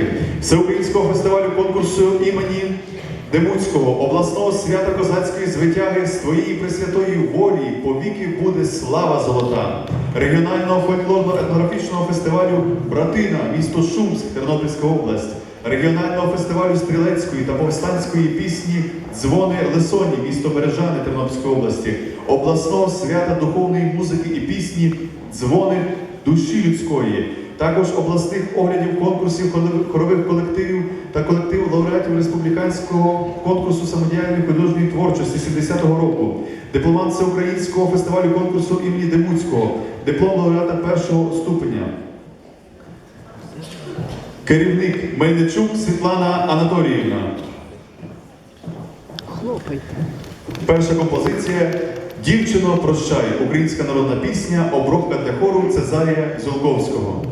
лауреати Всеукраїнського фестивалю конкурсу імені Демуцького, обласного свята козацької звитяги з твоєї пресвятої волі повіки буде слава золота, регіонального фольклорно-етнографічного фестивалю Братина, місто Шумськ, Тернопільська область, регіонального фестивалю стрілецької та повстанської пісні Дзвони Лисоні, місто Бережани Тернопільської області, обласного свята духовної музики і пісні Дзвони душі людської, також обласних оглядів конкурсів хорових колективів та колективів лауреатів республіканського конкурсу самодіяльної художньої творчості 70-го року, дипломант всеукраїнського фестивалю конкурсу імені Демуцького, диплом лауреата першого ступеня. Керівник Мельничук Світлана Анатоліївна. Хлопайте. Перша композиція Дівчино, прощай. Українська народна пісня, обробка для хору Цезарія Золковського.